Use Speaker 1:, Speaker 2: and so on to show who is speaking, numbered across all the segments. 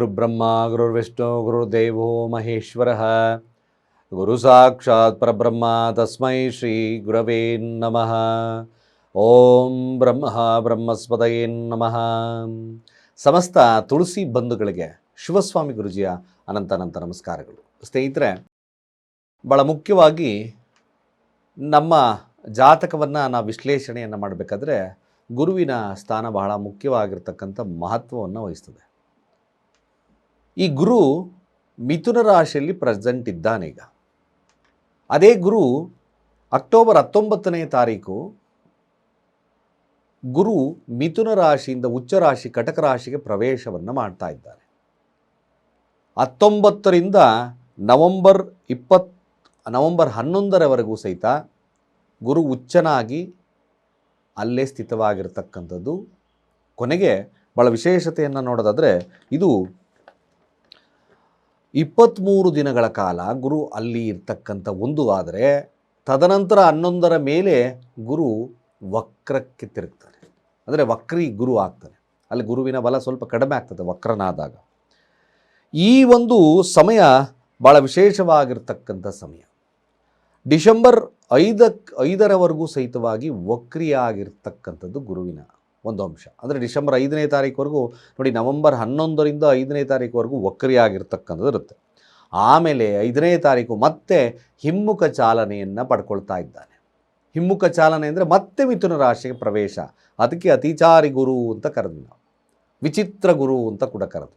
Speaker 1: ಗುರುಬ್ರಹ್ಮ, ಗುರುರ್ವಿಷ್ಣು, ಗುರುರ್ದೇವೋ ಮಹೇಶ್ವರ. ಗುರು ಸಾಕ್ಷಾತ್ ಪರಬ್ರಹ್ಮ, ತಸ್ಮೈ ಶ್ರೀ ಗುರವೇ ನಮಃ. ಓಂ ಬ್ರಹ್ಮ ಬ್ರಹ್ಮಸ್ಪದಯೇ ನಮಃ. ಸಮಸ್ತ ತುಳಸಿ ಬಂಧುಗಳಿಗೆ ಶಿವಸ್ವಾಮಿ ಗುರುಜಿಯ ಅನಂತ ಅನಂತ ನಮಸ್ಕಾರಗಳು. ಸ್ನೇಹಿತರೆ ಭಾಳ ಮುಖ್ಯವಾಗಿ ನಮ್ಮ ಜಾತಕವನ್ನು ನಾವು ವಿಶ್ಲೇಷಣೆಯನ್ನು ಮಾಡಬೇಕಾದ್ರೆ ಗುರುವಿನ ಸ್ಥಾನ ಬಹಳ ಮುಖ್ಯವಾಗಿರ್ತಕ್ಕಂಥ ಮಹತ್ವವನ್ನು ವಹಿಸ್ತದೆ. ಈ ಗುರು ಮಿಥುನ ರಾಶಿಯಲ್ಲಿ ಪ್ರೆಸೆಂಟ್ ಇದ್ದಾನೀಗ ಅದೇ ಗುರು ಅಕ್ಟೋಬರ್ ಹತ್ತೊಂಬತ್ತನೇ ತಾರೀಕು ಗುರು ಮಿಥುನ ರಾಶಿಯಿಂದ ಉಚ್ಚ ರಾಶಿ, ಕಟಕ ರಾಶಿಗೆ ಪ್ರವೇಶವನ್ನು ಮಾಡ್ತಾ ಇದ್ದಾನೆ ಹತ್ತೊಂಬತ್ತರಿಂದ ನವಂಬರ್ ಇಪ್ಪತ್, ನವಂಬರ್ ಹನ್ನೊಂದರವರೆಗೂ ಸಹಿತ ಗುರು ಉಚ್ಚನಾಗಿ ಅಲ್ಲೇ ಸ್ಥಿತವಾಗಿರ್ತಕ್ಕಂಥದ್ದು. ಕೊನೆಗೆ ಭಾಳ ವಿಶೇಷತೆಯನ್ನು ನೋಡೋದಾದರೆ ಇದು ಇಪ್ಪತ್ತ್ಮೂರು ದಿನಗಳ ಕಾಲ ಗುರು ಅಲ್ಲಿ ಇರ್ತಕ್ಕಂಥ ಒಂದು ಆದರೆ ತದನಂತರ ಹನ್ನೊಂದರ ಮೇಲೆ ಗುರು ವಕ್ರಕ್ಕೆ ತಿರುಗ್ತಾನೆ ಅಂದರೆ ವಕ್ರಿ ಗುರು ಆಗ್ತಾನೆ ಅಲ್ಲಿ ಗುರುವಿನ ಬಲ ಸ್ವಲ್ಪ ಕಡಿಮೆ ಆಗ್ತದೆ ವಕ್ರನಾದಾಗ. ಈ ಒಂದು ಸಮಯ ಭಾಳ ವಿಶೇಷವಾಗಿರ್ತಕ್ಕಂಥ ಸಮಯ. ಡಿಸೆಂಬರ್ ಐದಕ್ಕೆ ಐದರವರೆಗೂ ಸಹಿತವಾಗಿ ವಕ್ರಿಯಾಗಿರ್ತಕ್ಕಂಥದ್ದು ಗುರುವಿನ. ಒಂದು ಅಂಶ. ಅಂದರೆ ಡಿಸೆಂಬರ್ ಐದನೇ ತಾರೀಕುವರೆಗೂ, ನೋಡಿ ನವಂಬರ್ ಹನ್ನೊಂದರಿಂದ ಐದನೇ ತಾರೀಕುವರೆಗೂ ವಕ್ರಿಯಾಗಿರ್ತಕ್ಕಂಥದ್ದು ಇರುತ್ತೆ. ಆಮೇಲೆ ಐದನೇ ತಾರೀಕು ಮತ್ತೆ ಹಿಮ್ಮುಖ ಚಾಲನೆಯನ್ನು ಪಡ್ಕೊಳ್ತಾ ಇದ್ದಾನೆ. ಹಿಮ್ಮುಖ ಚಾಲನೆ ಅಂದರೆ ಮತ್ತೆ ಮಿಥುನ ರಾಶಿಗೆ ಪ್ರವೇಶ. ಅದಕ್ಕೆ ಅತಿಚಾರಿ ಗುರು ಅಂತ ಕರೆದ್ವಿ ನಾವು. ವಿಚಿತ್ರ ಗುರು ಅಂತ ಕೂಡ ಕರೆದು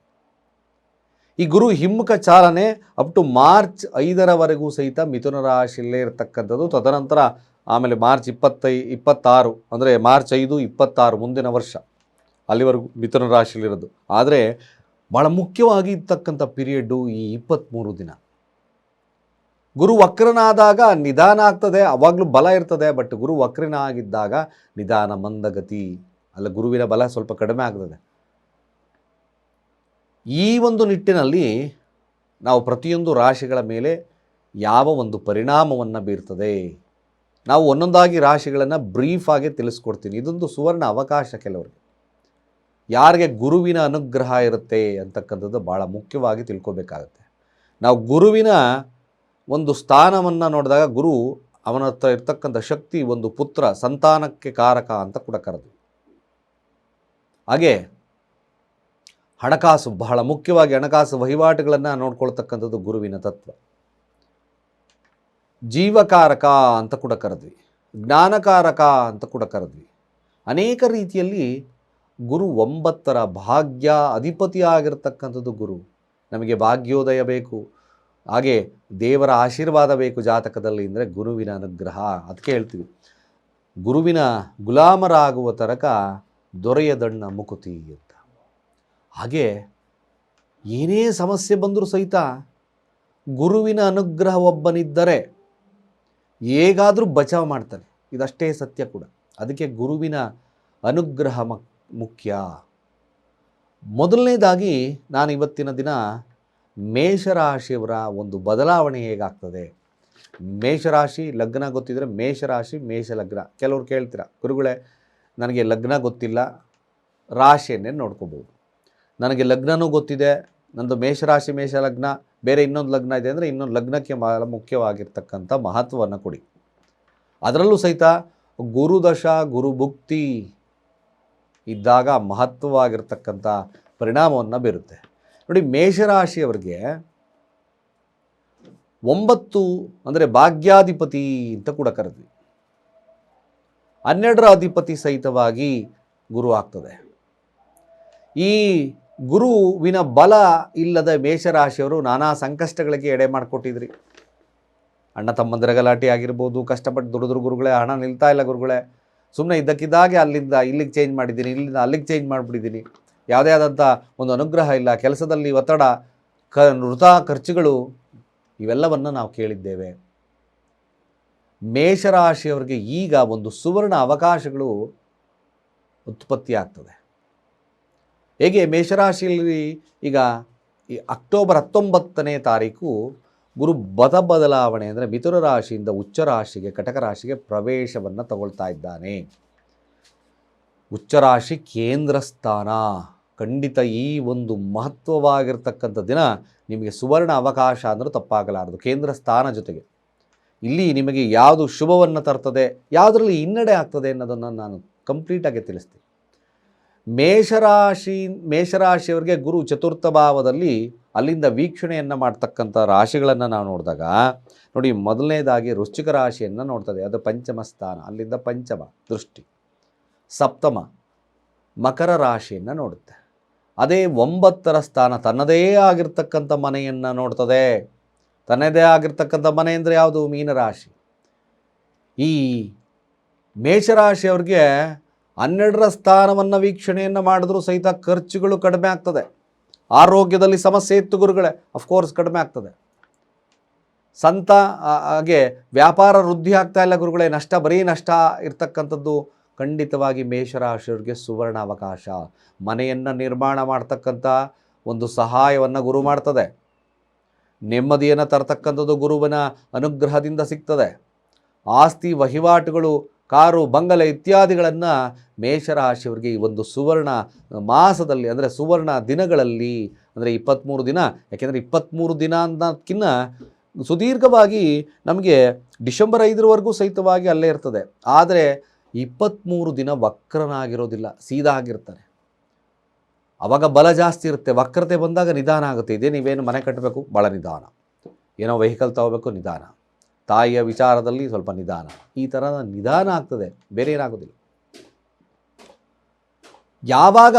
Speaker 1: ಈ ಗುರು ಹಿಮ್ಮುಖ ಚಾಲನೆ ಅಪ್ ಟು ಮಾರ್ಚ್ ಐದರವರೆಗೂ ಸಹಿತ ಮಿಥುನ ರಾಶಿಯಲ್ಲೇ ಇರತಕ್ಕಂಥದ್ದು. ತದನಂತರ ಆಮೇಲೆ ಮಾರ್ಚ್ ಇಪ್ಪತ್ತೈ, ಇಪ್ಪತ್ತಾರು, ಅಂದರೆ ಮಾರ್ಚ್ ಐದು, ಇಪ್ಪತ್ತಾರು, ಮುಂದಿನ ವರ್ಷ ಅಲ್ಲಿವರೆಗೂ ಮಿಥುನ ರಾಶಿಯಲ್ಲಿರೋದು. ಆದರೆ ಭಾಳ ಮುಖ್ಯವಾಗಿ ಇರ್ತಕ್ಕಂಥ ಪೀರಿಯಡ್ಡು ಈ ಇಪ್ಪತ್ತ್ಮೂರು ದಿನ. ಗುರು ವಕ್ರನಾದಾಗ ನಿಧಾನ ಆಗ್ತದೆ, ಅವಾಗಲೂ ಬಲ ಇರ್ತದೆ ಬಟ್ ಗುರು ವಕ್ರನ ಆಗಿದ್ದಾಗ ನಿಧಾನ ಮಂದಗತಿ ಅಲ್ಲ ಗುರುವಿನ ಬಲ ಸ್ವಲ್ಪ ಕಡಿಮೆ ಆಗ್ತದೆ. ಈ ಒಂದು ನಿಟ್ಟಿನಲ್ಲಿ ನಾವು ಪ್ರತಿಯೊಂದು ರಾಶಿಗಳ ಮೇಲೆ ಯಾವ ಒಂದು ಪರಿಣಾಮವನ್ನು ಬೀರ್ತದೆ? ನಾವು ಒಂದೊಂದಾಗಿ ರಾಶಿಗಳನ್ನು ಬ್ರೀಫಾಗಿ ತಿಳಿಸ್ಕೊಡ್ತೀನಿ. ಇದೊಂದು ಸುವರ್ಣ ಅವಕಾಶ ಕೆಲವರಿಗೆ. ಯಾರಿಗೆ ಗುರುವಿನ ಅನುಗ್ರಹ ಇರುತ್ತೆ ಅಂತಕ್ಕಂಥದ್ದು ಭಾಳ ಮುಖ್ಯವಾಗಿ ತಿಳ್ಕೊಬೇಕಾಗತ್ತೆ. ನಾವು ಗುರುವಿನ ಒಂದು ಸ್ಥಾನವನ್ನು ನೋಡಿದಾಗ ಗುರು ಅವನ ಹತ್ರ ಇರ್ತಕ್ಕಂಥ ಶಕ್ತಿ ಒಂದು ಪುತ್ರ, ಸಂತಾನಕ್ಕೆ ಕಾರಕ ಅಂತ ಕೂಡ ಕರೆದು. ಹಾಗೆ ಹಣಕಾಸು ಬಹಳ ಮುಖ್ಯವಾಗಿ ಹಣಕಾಸು ವಹಿವಾಟುಗಳನ್ನು ನೋಡ್ಕೊಳ್ತಕ್ಕಂಥದ್ದು ಗುರುವಿನ ತತ್ವ. ಜೀವಕಾರಕ ಅಂತ ಕೂಡ ಕರೆದ್ವಿ, ಜ್ಞಾನಕಾರಕ ಅಂತ ಕೂಡ ಕರೆದ್ವಿ. ಅನೇಕ ರೀತಿಯಲ್ಲಿ ಗುರು ಒಂಬತ್ತರ ಭಾಗ್ಯ ಅಧಿಪತಿ ಆಗಿರ್ತಕ್ಕಂಥದ್ದು ಗುರು. ನಮಗೆ ಭಾಗ್ಯೋದಯ ಬೇಕು, ಹಾಗೆ ದೇವರ ಆಶೀರ್ವಾದ ಬೇಕು ಜಾತಕದಲ್ಲಿ ಅಂದರೆ ಗುರುವಿನ ಅನುಗ್ರಹ ಅದಕ್ಕೆ ಹೇಳ್ತೀವಿ ಗುರುವಿನ ಗುಲಾಮರಾಗುವ ತರಕ ದೊರೆಯದಣ್ಣ ಮುಕುತಿ ಅಂತ. ಹಾಗೆ ಏನೇ ಸಮಸ್ಯೆ ಬಂದರೂ ಸಹಿತ ಗುರುವಿನ ಅನುಗ್ರಹ ಒಬ್ಬನಿದ್ದರೆ ಹೇಗಾದರೂ ಬಚಾವ್ ಮಾಡ್ತಾನೆ. ಇದಷ್ಟೇ ಸತ್ಯ ಕೂಡ. ಅದಕ್ಕೆ ಗುರುವಿನ ಅನುಗ್ರಹ ಮುಖ್ಯ. ಮೊದಲನೇದಾಗಿ ನಾನು ಇವತ್ತಿನ ದಿನ ಮೇಷರಾಶಿಯವರ ಒಂದು ಬದಲಾವಣೆ ಹೇಗಾಗ್ತದೆ? ಮೇಷರಾಶಿ ಲಗ್ನ ಗೊತ್ತಿದ್ದರೆ ಮೇಷರಾಶಿ ಮೇಷ ಲಗ್ನ ಕೆಲವ್ರು ಕೇಳ್ತೀರ, ಗುರುಗಳೇ, ನನಗೆ ಲಗ್ನ ಗೊತ್ತಿಲ್ಲ, ರಾಶಿಯನ್ನೇ ನೋಡ್ಕೋಬೋದು. ನನಗೆ ಲಗ್ನನೂ ಗೊತ್ತಿದೆ, ನಂದು ಮೇಷರಾಶಿ ಮೇಷ ಲಗ್ನ ಬೇರೆ ಇನ್ನೊಂದು ಲಗ್ನ ಇದೆ ಅಂದರೆ ಇನ್ನೊಂದು ಲಗ್ನಕ್ಕೆ ಬಹಳ ಮುಖ್ಯವಾಗಿರ್ತಕ್ಕಂಥ ಮಹತ್ವವನ್ನು ಕೊಡಿ. ಅದರಲ್ಲೂ ಸಹಿತ ಗುರುದಶ ಗುರುಭುಕ್ತಿ ಇದ್ದಾಗ ಮಹತ್ವವಾಗಿರ್ತಕ್ಕಂಥ ಪರಿಣಾಮವನ್ನು ಬೀರುತ್ತೆ. ನೋಡಿ, ಮೇಷರಾಶಿಯವರಿಗೆ ಒಂಬತ್ತು ಅಂದರೆ ಭಾಗ್ಯಾಧಿಪತಿ ಅಂತ ಕೂಡ ಕರೆದ್ವಿ. ಹನ್ನೆರಡರ ಅಧಿಪತಿ ಸಹಿತವಾಗಿ ಗುರು ಆಗ್ತದೆ. ಈ ಗುರುವಿನ ಬಲ ಇಲ್ಲದ ಮೇಷರಾಶಿಯವರು ನಾನಾ ಸಂಕಷ್ಟಗಳಿಗೆ ಎಡೆ ಮಾಡಿಕೊಟ್ಟಿದ್ರಿ. ಅಣ್ಣ ತಮ್ಮಂದಿರ ಗಲಾಟೆ ಆಗಿರ್ಬೋದು, ಕಷ್ಟಪಟ್ಟು ದುಡಿದ್ರು ಗುರುಗಳೇ, ಹಣ ನಿಲ್ತಾ ಇಲ್ಲ ಗುರುಗಳೇ ಸುಮ್ಮನೆ ಇದ್ದಕ್ಕಿದ್ದಾಗೆ ಅಲ್ಲಿಂದ ಇಲ್ಲಿಗೆ ಚೇಂಜ್ ಮಾಡಿದ್ದೀನಿ, ಇಲ್ಲಿಂದ ಅಲ್ಲಿಗೆ ಚೇಂಜ್ ಮಾಡಿಬಿಟ್ಟಿದ್ದೀನಿ. ಯಾವುದೇ ಆದಂಥ ಒಂದು ಅನುಗ್ರಹ ಇಲ್ಲ, ಕೆಲಸದಲ್ಲಿ ಒತ್ತಡ, ಕ, ವೃಥಾ ಖರ್ಚುಗಳು, ಇವೆಲ್ಲವನ್ನು ನಾವು ಕೇಳಿದ್ದೇವೆ. ಮೇಷರಾಶಿಯವರಿಗೆ ಈಗ ಒಂದು ಸುವರ್ಣ ಅವಕಾಶಗಳು ಉತ್ಪತ್ತಿ ಆಗ್ತದೆ ಹೇಗೆ ಮೇಷರಾಶಿಯಲ್ಲಿ ಈಗ ಈ ಅಕ್ಟೋಬರ್ ಹತ್ತೊಂಬತ್ತನೇ ತಾರೀಕು ಗುರು ಬದ ಬದಲಾವಣೆ ಅಂದರೆ ಮಿಥುನ ರಾಶಿಯಿಂದ ಉಚ್ಚ ರಾಶಿಗೆ, ಕಟಕ ರಾಶಿಗೆ ಪ್ರವೇಶವನ್ನು ತಗೊಳ್ತಾ ಇದ್ದಾನೆ. ಉಚ್ಚರಾಶಿ ಕೇಂದ್ರ ಸ್ಥಾನ. ಖಂಡಿತ ಈ ಒಂದು ಮಹತ್ವವಾಗಿರ್ತಕ್ಕಂಥ ದಿನ ನಿಮಗೆ ಸುವರ್ಣ ಅವಕಾಶ ಅಂದರೂ ತಪ್ಪಾಗಲಾರದು, ಕೇಂದ್ರ ಸ್ಥಾನ ಜೊತೆಗೆ. ಇಲ್ಲಿ ನಿಮಗೆ ಯಾವುದು ಶುಭವನ್ನು ತರ್ತದೆ, ಯಾವುದರಲ್ಲಿ ಹಿನ್ನಡೆ ಆಗ್ತದೆ ಅನ್ನೋದನ್ನು ನಾನು ಕಂಪ್ಲೀಟಾಗಿ ತಿಳಿಸ್ತೀನಿ. ಮೇಷರಾಶಿ, ಮೇಷರಾಶಿಯವರಿಗೆ ಗುರು ಚತುರ್ಥ ಭಾವದಲ್ಲಿ ಅಲ್ಲಿಂದ ವೀಕ್ಷಣೆಯನ್ನು ಮಾಡ್ತಕ್ಕಂಥ ರಾಶಿಗಳನ್ನು ನಾವು ನೋಡಿದಾಗ, ನೋಡಿ ಮೊದಲನೇದಾಗಿ ವೃಶ್ಚಿಕ ರಾಶಿಯನ್ನು ನೋಡ್ತದೆ. ಅದು ಪಂಚಮ ಸ್ಥಾನ, ಅಲ್ಲಿಂದ ಪಂಚಮ ದೃಷ್ಟಿ. ಸಪ್ತಮ ಮಕರ ರಾಶಿಯನ್ನು ನೋಡುತ್ತೆ. ಅದೇ ಒಂಬತ್ತರ ಸ್ಥಾನ ತನ್ನದೇ ಆಗಿರ್ತಕ್ಕಂಥ ಮನೆಯನ್ನು ನೋಡ್ತದೆ. ತನ್ನದೇ ಆಗಿರ್ತಕ್ಕಂಥ ಮನೆ ಅಂದರೆ ಯಾವುದು? ಮೀನರಾಶಿ. ಈ ಮೇಷರಾಶಿಯವ್ರಿಗೆ ಹನ್ನೆರಡರ ಸ್ಥಾನವನ್ನು ವೀಕ್ಷಣೆಯನ್ನು ಮಾಡಿದ್ರೂ ಸಹಿತ ಖರ್ಚುಗಳು ಕಡಿಮೆ ಆಗ್ತದೆ. ಆರೋಗ್ಯದಲ್ಲಿ ಸಮಸ್ಯೆ ಇತ್ತು ಗುರುಗಳೇ ಅಫ್ಕೋರ್ಸ್ ಕಡಿಮೆ ಆಗ್ತದೆ. ಸಂತ ಹಾಗೆ ವ್ಯಾಪಾರ ವೃದ್ಧಿ ಆಗ್ತಾ ಇಲ್ಲ ಗುರುಗಳೇ, ನಷ್ಟ, ಬರೀ ನಷ್ಟ ಇರ್ತಕ್ಕಂಥದ್ದು ಖಂಡಿತವಾಗಿ ಮೇಷರಾಶಿಯವರಿಗೆ ಸುವರ್ಣ ಅವಕಾಶ. ಮನೆಯನ್ನು ನಿರ್ಮಾಣ ಮಾಡ್ತಕ್ಕಂಥ ಒಂದು ಸಹಾಯವನ್ನು ಗುರು ಮಾಡ್ತದೆ. ನೆಮ್ಮದಿಯನ್ನು ತರತಕ್ಕಂಥದ್ದು ಗುರುವಿನ ಅನುಗ್ರಹದಿಂದ ಸಿಗ್ತದೆ. ಆಸ್ತಿ ವಹಿವಾಟುಗಳು ಕಾರು, ಬಂಗಲೆ ಇತ್ಯಾದಿಗಳನ್ನು ಮೇಷರಾಶಿಯವರಿಗೆ ಈ ಒಂದು ಸುವರ್ಣ ಮಾಸದಲ್ಲಿ ಅಂದರೆ ಸುವರ್ಣ ದಿನಗಳಲ್ಲಿ ಅಂದರೆ ಇಪ್ಪತ್ತ್ಮೂರು ದಿನ, ಯಾಕೆಂದರೆ ಇಪ್ಪತ್ತ್ಮೂರು ದಿನ ಅನ್ನೋದಕ್ಕಿಂತ ಸುದೀರ್ಘವಾಗಿ ನಮಗೆ ಡಿಸೆಂಬರ್ ಐದರವರೆಗೂ ಸಹಿತವಾಗಿ ಅಲ್ಲೇ ಇರ್ತದೆ. ಆದರೆ ಇಪ್ಪತ್ತ್ಮೂರು ದಿನ ವಕ್ರನಾಗಿರೋದಿಲ್ಲ, ಸೀದಾ ಆಗಿರ್ತಾರೆ. ಅವಾಗ ಬಲ ಜಾಸ್ತಿ ಇರುತ್ತೆ, ವಕ್ರತೆ ಬಂದಾಗ ನಿಧಾನ ಆಗುತ್ತೆ. ಇದೇ ನೀವೇನು ಮನೆ ಕಟ್ಟಬೇಕು? ಭಾಳ ನಿಧಾನ. ಏನೋ ವೆಹಿಕಲ್ ತಗೋಬೇಕು? ನಿಧಾನ. ತಾಯಿಯ ವಿಚಾರದಲ್ಲಿ ಸ್ವಲ್ಪ ನಿಧಾನ. ಈ ಥರದ ನಿಧಾನ ಆಗ್ತದೆ. ಬೇರೆ ಏನಾಗೋದಿಲ್ಲ. ಯಾವಾಗ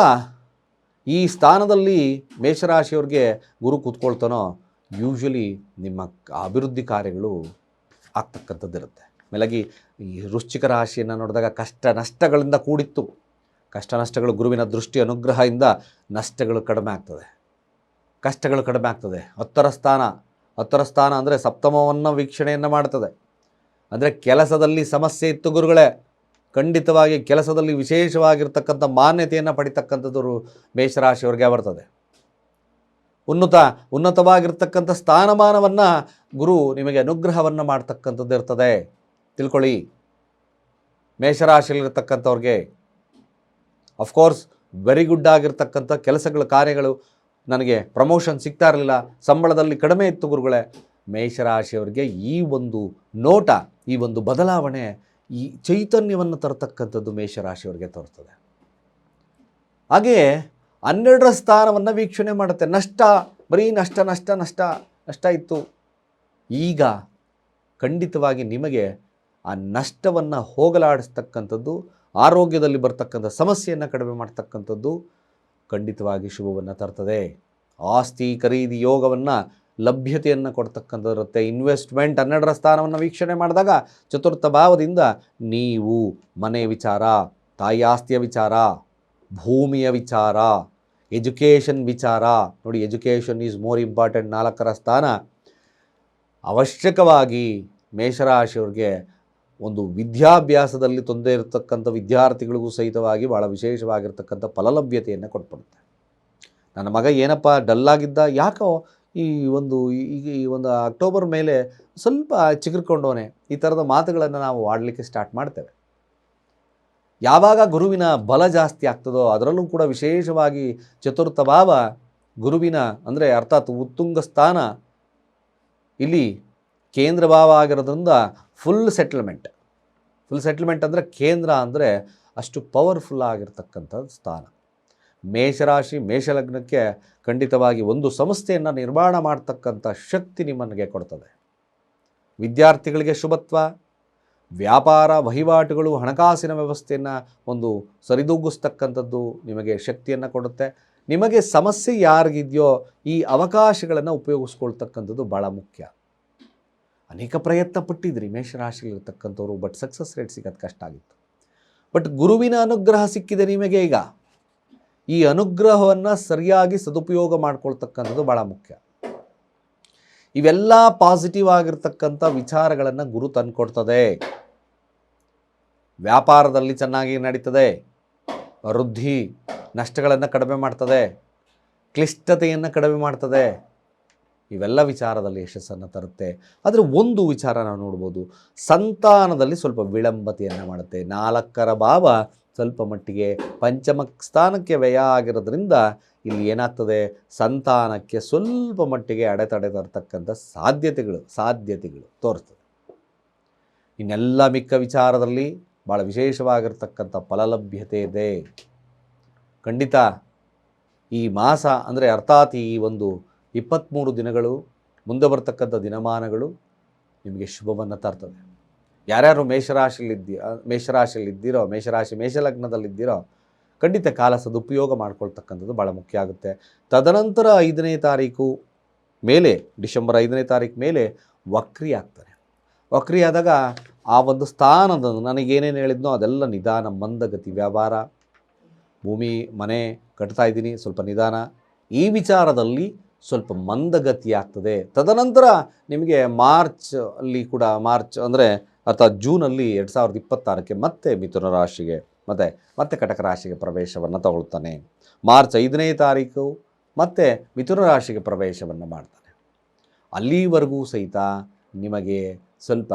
Speaker 1: ಈ ಸ್ಥಾನದಲ್ಲಿ ಮೇಷರಾಶಿಯವ್ರಿಗೆ ಗುರು ಕೂತ್ಕೊಳ್ತಾನೋ ಯೂಶ್ವಲಿ ನಿಮ್ಮ ಅಭಿವೃದ್ಧಿ ಕಾರ್ಯಗಳು ಆಗ್ತಕ್ಕಂಥದ್ದಿರುತ್ತೆ. ಮೇಲಾಗಿ ಈ ವೃಶ್ಚಿಕ ರಾಶಿಯನ್ನು ನೋಡಿದಾಗ ಕಷ್ಟ ನಷ್ಟಗಳಿಂದ ಕೂಡಿತ್ತು. ಕಷ್ಟ ನಷ್ಟಗಳು ಗುರುವಿನ ದೃಷ್ಟಿ ಅನುಗ್ರಹದಿಂದ ನಷ್ಟಗಳು ಕಡಿಮೆ ಆಗ್ತದೆ. ಕಷ್ಟಗಳು ಕಡಿಮೆ ಆಗ್ತದೆ. ಹತ್ತರ ಸ್ಥಾನ. ಹತ್ತರ ಸ್ಥಾನ ಅಂದರೆ ಸಪ್ತಮವನ್ನು ವೀಕ್ಷಣೆಯನ್ನು ಮಾಡ್ತದೆ. ಅಂದರೆ ಕೆಲಸದಲ್ಲಿ ಸಮಸ್ಯೆ ಇತ್ತು ಗುರುಗಳೇ. ಖಂಡಿತವಾಗಿ ಕೆಲಸದಲ್ಲಿ ವಿಶೇಷವಾಗಿರ್ತಕ್ಕಂಥ ಮಾನ್ಯತೆಯನ್ನು ಪಡಿತಕ್ಕಂಥದ್ದು ಮೇಷರಾಶಿಯವ್ರಿಗೆ ಬರ್ತದೆ. ಉನ್ನತ, ಉನ್ನತವಾಗಿರ್ತಕ್ಕಂಥ ಸ್ಥಾನಮಾನವನ್ನು ಗುರು ನಿಮಗೆ ಅನುಗ್ರಹವನ್ನು ಮಾಡ್ತಕ್ಕಂಥದ್ದು ಇರ್ತದೆ. ತಿಳ್ಕೊಳ್ಳಿ. ಮೇಷರಾಶಿಯಲ್ಲಿರ್ತಕ್ಕಂಥವ್ರಿಗೆ ಅಫ್ಕೋರ್ಸ್ ವೆರಿ ಗುಡ್ ಆಗಿರ್ತಕ್ಕಂಥ ಕೆಲಸಗಳು, ಕಾರ್ಯಗಳು ನನಗೆ ಪ್ರಮೋಷನ್ ಸಿಗ್ತಾ ಇರಲಿಲ್ಲ ಸಂಬಳದಲ್ಲಿ ಕಡಿಮೆ ಇತ್ತು ಗುರುಗಳೇ. ಮೇಷರಾಶಿಯವರಿಗೆ ಈ ಒಂದು ನೋಟ, ಈ ಒಂದು ಬದಲಾವಣೆ ಈ ಚೈತನ್ಯವನ್ನು ತರತಕ್ಕಂಥದ್ದು ಮೇಷರಾಶಿಯವರಿಗೆ ತೋರ್ತದೆ ಹಾಗೆಯೇ ಹನ್ನೆರಡರ ಸ್ಥಾನವನ್ನು ವೀಕ್ಷಣೆ ಮಾಡುತ್ತೆ. ನಷ್ಟ, ಬರೀ ನಷ್ಟ ನಷ್ಟ ನಷ್ಟ ನಷ್ಟ ಇತ್ತು. ಈಗ ಖಂಡಿತವಾಗಿ ನಿಮಗೆ ಆ ನಷ್ಟವನ್ನು ಹೋಗಲಾಡಿಸ್ತಕ್ಕಂಥದ್ದು, ಆರೋಗ್ಯದಲ್ಲಿ ಬರ್ತಕ್ಕಂಥ ಸಮಸ್ಯೆಯನ್ನು ಕಡಿಮೆ ಮಾಡ್ತಕ್ಕಂಥದ್ದು ಖಂಡಿತವಾಗಿ ಶುಭವನ್ನು ತರ್ತದೆ. ಆಸ್ತಿ, ಖರೀದಿ, ಯೋಗವನ್ನು ಲಭ್ಯತೆಯನ್ನು ಕೊಡ್ತಕ್ಕಂಥದ್ದಿರುತ್ತೆ ಇನ್ವೆಸ್ಟ್ಮೆಂಟ್ ಹನ್ನೆರಡರ ಸ್ಥಾನವನ್ನು ವೀಕ್ಷಣೆ ಮಾಡಿದಾಗ ಚತುರ್ಥ ಭಾವದಿಂದ ನೀವು, ಮನೆ ವಿಚಾರ, ತಾಯಿ ಆಸ್ತಿಯ ವಿಚಾರ, ಭೂಮಿಯ ವಿಚಾರ ಎಜುಕೇಷನ್ ವಿಚಾರ, ನೋಡಿ ಎಜುಕೇಷನ್ ಈಸ್ ಮೋರ್ ಇಂಪಾರ್ಟೆಂಟ್ ನಾಲ್ಕರ ಸ್ಥಾನ. ಅವಶ್ಯಕವಾಗಿ ಮೇಷರಾಶಿಯವ್ರಿಗೆ ಒಂದು ವಿದ್ಯಾಭ್ಯಾಸದಲ್ಲಿ ತೊಂದರೆ ಇರತಕ್ಕಂಥ ವಿದ್ಯಾರ್ಥಿಗಳಿಗೂ ಸಹಿತವಾಗಿ ಭಾಳ ವಿಶೇಷವಾಗಿರ್ತಕ್ಕಂಥ ಫಲಲಭ್ಯತೆಯನ್ನು ಕೊಟ್ಬಿಡುತ್ತೆ. ನನ್ನ ಮಗ ಏನಪ್ಪ, ಡಲ್ಲಾಗಿದ್ದ ಯಾಕೋ ಈ ಒಂದು ಈಗ ಈ ಒಂದು ಅಕ್ಟೋಬರ್ ಮೇಲೆ ಸ್ವಲ್ಪ ಚಿಗುರ್ಕೊಂಡವನೇ, ಈ ಥರದ ಮಾತುಗಳನ್ನು ನಾವು ಆಡಲಿಕ್ಕೆ ಸ್ಟಾರ್ಟ್ ಮಾಡ್ತೇವೆ. ಯಾವಾಗ ಗುರುವಿನ ಬಲ ಜಾಸ್ತಿ ಆಗ್ತದೋ ಅದರಲ್ಲೂ ಕೂಡ ವಿಶೇಷವಾಗಿ ಚತುರ್ಥ ಭಾವ ಗುರುವಿನ ಅಂದರೆ ಅರ್ಥಾತ್ ಉತ್ತುಂಗ ಸ್ಥಾನ, ಇಲ್ಲಿ ಕೇಂದ್ರ ಭಾವ ಆಗಿರೋದ್ರಿಂದ ಫುಲ್ ಸೆಟ್ಲ್ಮೆಂಟ್ ಫುಲ್ ಸೆಟ್ಲ್ಮೆಂಟ್ ಅಂದರೆ ಕೇಂದ್ರ ಅಂದರೆ ಅಷ್ಟು ಪವರ್ಫುಲ್ ಆಗಿರ್ತಕ್ಕಂಥ ಸ್ಥಾನ. ಮೇಷರಾಶಿ, ಮೇಷಲಗ್ನಕ್ಕೆ ಖಂಡಿತವಾಗಿ ಒಂದು ಸಂಸ್ಥೆಯನ್ನು ನಿರ್ಮಾಣ ಮಾಡ್ತಕ್ಕಂಥ ಶಕ್ತಿ ನಿಮ್ಮನಿಗೆ ಕೊಡ್ತದೆ. ವಿದ್ಯಾರ್ಥಿಗಳಿಗೆ ಶುಭತ್ವ, ವ್ಯಾಪಾರ ವಹಿವಾಟುಗಳು, ಹಣಕಾಸಿನ ವ್ಯವಸ್ಥೆಯನ್ನು ಒಂದು ಸರಿದೂಗಿಸ್ತಕ್ಕಂಥದ್ದು ನಿಮಗೆ ಶಕ್ತಿಯನ್ನು ಕೊಡುತ್ತೆ. ನಿಮಗೆ ಸಮಸ್ಯೆ ಯಾರಿಗಿದೆಯೋ ಈ ಅವಕಾಶಗಳನ್ನು ಉಪಯೋಗಿಸ್ಕೊಳ್ತಕ್ಕಂಥದ್ದು ಭಾಳ ಮುಖ್ಯ. ಅನೇಕ ಪ್ರಯತ್ನ ಪಟ್ಟಿದ್ರಿ ಮೇಷರಾಶಿಯಲ್ಲಿರ್ತಕ್ಕಂಥವ್ರು ಬಟ್ ಸಕ್ಸಸ್ ರೇಟ್ ಸಿಗೋದು ಕಷ್ಟ ಆಗಿತ್ತು. ಬಟ್ ಗುರುವಿನ ಅನುಗ್ರಹ ಸಿಕ್ಕಿದೆ ನಿಮಗೆ ಈಗ. ಈ ಅನುಗ್ರಹವನ್ನು ಸರಿಯಾಗಿ ಸದುಪಯೋಗ ಮಾಡ್ಕೊಳ್ತಕ್ಕಂಥದ್ದು ಭಾಳ ಮುಖ್ಯ. ಇವೆಲ್ಲ ಪಾಸಿಟಿವ್ ಆಗಿರ್ತಕ್ಕಂಥ ವಿಚಾರಗಳನ್ನು ಗುರು ತಂದುಕೊಡ್ತದೆ. ವ್ಯಾಪಾರದಲ್ಲಿ ಚೆನ್ನಾಗಿ ನಡೀತದೆ. ವೃದ್ಧಿ ನಷ್ಟಗಳನ್ನು ಕಡಿಮೆ ಮಾಡ್ತದೆ. ಕ್ಲಿಷ್ಟತೆಯನ್ನು ಕಡಿಮೆ ಮಾಡ್ತದೆ. ಇವೆಲ್ಲ ವಿಚಾರದಲ್ಲಿ ಯಶಸ್ಸನ್ನು ತರುತ್ತೆ. ಆದರೆ ಒಂದು ವಿಚಾರ ನಾವು ನೋಡ್ಬೋದು, ಸಂತಾನದಲ್ಲಿ ಸ್ವಲ್ಪ ವಿಳಂಬತೆಯನ್ನು ಮಾಡುತ್ತೆ. ನಾಲ್ಕರ ಭಾವ ಸ್ವಲ್ಪ ಮಟ್ಟಿಗೆ ಪಂಚಮ ಸ್ಥಾನಕ್ಕೆ ವ್ಯಯ ಆಗಿರೋದ್ರಿಂದ ಇಲ್ಲಿ ಏನಾಗ್ತದೆ? ಸಂತಾನಕ್ಕೆ ಸ್ವಲ್ಪ ಮಟ್ಟಿಗೆ ಅಡೆತಡೆ ತರ್ತಕ್ಕಂಥ ಸಾಧ್ಯತೆಗಳು ಸಾಧ್ಯತೆಗಳು ತೋರಿಸ್ತದೆ ಇನ್ನೆಲ್ಲ ಮಿಕ್ಕ ವಿಚಾರದಲ್ಲಿ ಭಾಳ ವಿಶೇಷವಾಗಿರ್ತಕ್ಕಂಥ ಫಲಲಭ್ಯತೆ ಇದೆ. ಖಂಡಿತ ಈ ಮಾಸ ಅಂದರೆ ಅರ್ಥಾತ್ ಈ ಒಂದು ಇಪ್ಪತ್ತ್ಮೂರು ದಿನಗಳು ಮುಂದೆ ಬರ್ತಕ್ಕಂಥ ದಿನಮಾನಗಳು ನಿಮಗೆ ಶುಭವನ್ನು ತರ್ತದೆ. ಯಾರ್ಯಾರು ಮೇಷರಾಶಿಯಲ್ಲಿದ್ದೀ ಮೇಷರಾಶಿಯಲ್ಲಿದ್ದೀರೋ, ಮೇಷರಾಶಿ ಮೇಷಲಗ್ನದಲ್ಲಿದ್ದೀರೋ, ಖಂಡಿತ ಕಾಲ ಸದುಪಯೋಗ ಮಾಡ್ಕೊಳ್ತಕ್ಕಂಥದ್ದು ಭಾಳ ಮುಖ್ಯ ಆಗುತ್ತೆ. ತದನಂತರ ಐದನೇ ತಾರೀಕು ಮೇಲೆ, ಡಿಸೆಂಬರ್ ಐದನೇ ತಾರೀಕು ಮೇಲೆ ವಕ್ರಿ ಆಗ್ತಾರೆ ವಕ್ರಿ ಆದಾಗ ಆ ಒಂದು ಸ್ಥಾನದ ನನಗೇನೇನು ಹೇಳಿದ್ನೋ ಅದೆಲ್ಲ ನಿಧಾನ ಮಂದಗತಿ ವ್ಯವಹಾರ ಭೂಮಿ, ಮನೆ ಕಟ್ತಾ ಇದ್ದೀನಿ, ಸ್ವಲ್ಪ ನಿಧಾನ. ಈ ವಿಚಾರದಲ್ಲಿ ಸ್ವಲ್ಪ ಮಂದಗತಿ ಆಗ್ತದೆ ತದನಂತರ ನಿಮಗೆ ಮಾರ್ಚ್ ಅಲ್ಲಿ ಕೂಡ ಮಾರ್ಚ್ ಅಂದರೆ ಅರ್ಥಾತ್ ಜೂನಲ್ಲಿ ಎರಡು ಸಾವಿರದ ಇಪ್ಪತ್ತಾರಕ್ಕೆ ಮತ್ತೆ ಮಿಥುನ ರಾಶಿಗೆ ಮತ್ತೆ ಮತ್ತೆ ಕಟಕ ರಾಶಿಗೆ ಪ್ರವೇಶವನ್ನು ತಗೊಳ್ತಾನೆ. ಮಾರ್ಚ್ ಐದನೇ ತಾರೀಕು ಮತ್ತೆ ಮಿಥುನ ರಾಶಿಗೆ ಪ್ರವೇಶವನ್ನು ಮಾಡ್ತಾನೆ. ಅಲ್ಲಿವರೆಗೂ ಸಹಿತ ನಿಮಗೆ ಸ್ವಲ್ಪ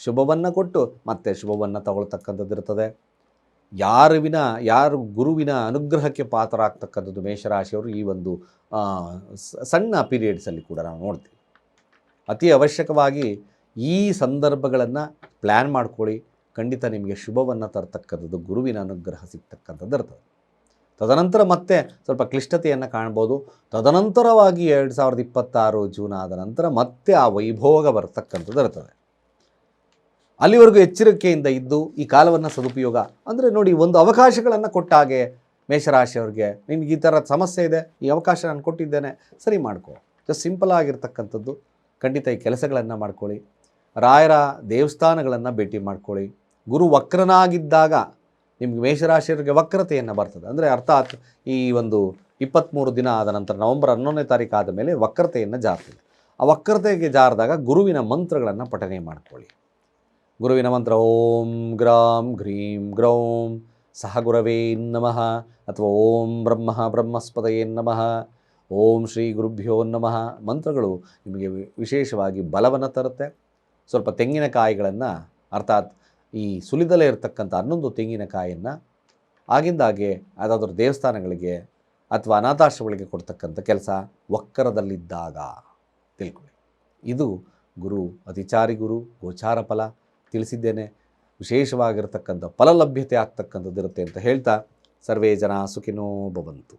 Speaker 1: ಶುಭವನ್ನು ಕೊಟ್ಟು ಮತ್ತೆ ಶುಭವನ್ನು ತಗೊಳ್ತಕ್ಕಂಥದ್ದು ಇರ್ತದೆ ಯಾರು ವಿನ, ಯಾರು ಗುರುವಿನ ಅನುಗ್ರಹಕ್ಕೆ ಪಾತ್ರರಾಗ್ತಕ್ಕಂಥದ್ದು ಮೇಷರಾಶಿಯವರು ಈ ಒಂದು ಸಣ್ಣ ಪೀರಿಯಡ್ಸಲ್ಲಿ ಕೂಡ ನಾವು ನೋಡ್ತೀವಿ. ಅತಿ ಅವಶ್ಯಕವಾಗಿ ಈ ಸಂದರ್ಭಗಳನ್ನು ಪ್ಲ್ಯಾನ್ ಮಾಡ್ಕೊಳ್ಳಿ. ಖಂಡಿತ ನಿಮಗೆ ಶುಭವನ್ನು ತರ್ತಕ್ಕಂಥದ್ದು, ಗುರುವಿನ ಅನುಗ್ರಹ ಸಿಗ್ತಕ್ಕಂಥದ್ದು ಇರ್ತದೆ. ತದನಂತರ ಮತ್ತೆ ಸ್ವಲ್ಪ ಕ್ಲಿಷ್ಟತೆಯನ್ನು ಕಾಣ್ಬೋದು. ತದನಂತರವಾಗಿ ಎರಡು ಸಾವಿರದ ಇಪ್ಪತ್ತಾರು ಜೂನ್ ಆದ ನಂತರ ಮತ್ತೆ ಆ ವೈಭೋಗ ಬರ್ತಕ್ಕಂಥದ್ದು ಇರ್ತದೆ. ಅಲ್ಲಿವರೆಗೂ ಎಚ್ಚರಿಕೆಯಿಂದ ಇದ್ದು ಈ ಕಾಲವನ್ನು ಸದುಪಯೋಗ. ಅಂದರೆ ನೋಡಿ, ಒಂದು ಅವಕಾಶಗಳನ್ನು ಕೊಟ್ಟ ಹಾಗೆ ಮೇಷರಾಶಿಯವ್ರಿಗೆ ನಿಮ್ಗೆ ಈ ಥರದ ಸಮಸ್ಯೆ ಇದೆ, ಈ ಅವಕಾಶ ನಾನು ಕೊಟ್ಟಿದ್ದೇನೆ, ಸರಿ ಮಾಡ್ಕೊ. ಜಸ್ಟ್ ಸಿಂಪಲ್ ಆಗಿರ್ತಕ್ಕಂಥದ್ದು. ಖಂಡಿತ ಈ ಕೆಲಸಗಳನ್ನು ಮಾಡ್ಕೊಳ್ಳಿ. ರಾಯರ ದೇವಸ್ಥಾನಗಳನ್ನು ಭೇಟಿ ಮಾಡ್ಕೊಳ್ಳಿ. ಗುರು ವಕ್ರನಾಗಿದ್ದಾಗ ನಿಮ್ಗೆ ಮೇಷರಾಶಿಯವರಿಗೆ ವಕ್ರತೆಯನ್ನು ಬರ್ತದೆ. ಅಂದರೆ ಅರ್ಥಾತ್ ಈ ಒಂದು ಇಪ್ಪತ್ತ್ಮೂರು ದಿನ ಆದ ನಂತರ ನವಂಬರ್ ಹನ್ನೊಂದನೇ ತಾರೀಕು ಆದ ಮೇಲೆ ವಕ್ರತೆಯನ್ನು ಜಾರ್ತದೆ ಆ ವಕ್ರತೆಗೆ ಜಾರಿದಾಗ ಗುರುವಿನ ಮಂತ್ರಗಳನ್ನು ಪಠನೆ ಮಾಡ್ಕೊಳ್ಳಿ. ಗುರುವಿನ ಮಂತ್ರ, ಓಂ ಗ್ರಾಂ ಗ್ರೀಂ ಗ್ರೌಂ. ಸಹ ಗುರವೇ ನಮಃ. ಅಥವಾ ಓಂ ಬ್ರಹ್ಮ ಬ್ರಹ್ಮಸ್ಪದಯೇ ನಮಃ. ಓಂ ಶ್ರೀ ಗುರುಭ್ಯೋ ನಮಃ. ಮಂತ್ರಗಳು ನಿಮಗೆ ವಿಶೇಷವಾಗಿ ಬಲವನ್ನು ತರುತ್ತೆ. ಸ್ವಲ್ಪ ತೆಂಗಿನಕಾಯಿಗಳನ್ನು ಅರ್ಥಾತ್ ಈ ಸುಲಿದಲೇ ಇರತಕ್ಕಂಥ ಹನ್ನೊಂದು ತೆಂಗಿನಕಾಯಿಯನ್ನು ಆಗಿಂದಾಗೆ ಯಾವುದಾದ್ರೂ ದೇವಸ್ಥಾನಗಳಿಗೆ ಅಥವಾ ಅನಾಥಾಶ್ರಮಗಳಿಗೆ ಕೊಡ್ತಕ್ಕಂಥ ಕೆಲಸ ಒಕ್ಕರದಲ್ಲಿದ್ದಾಗ ತಿಳ್ಕೊಳ್ಳಿ. ಇದು ಗುರು ಅತಿಚಾರಿ ಗುರು ಗೋಚಾರ ಫಲ ತಿಳಿಸಿದ್ದೇನೆ. ವಿಶೇಷವಾಗಿರತಕ್ಕಂಥ ಫಲಲಭ್ಯತೆ ಆಗ್ತಕ್ಕಂಥದ್ದಿರುತ್ತೆ ಅಂತ ಹೇಳ್ತಾ ಸರ್ವೇ ಜನ ಸುಖಿನೋ ಭವಂತು.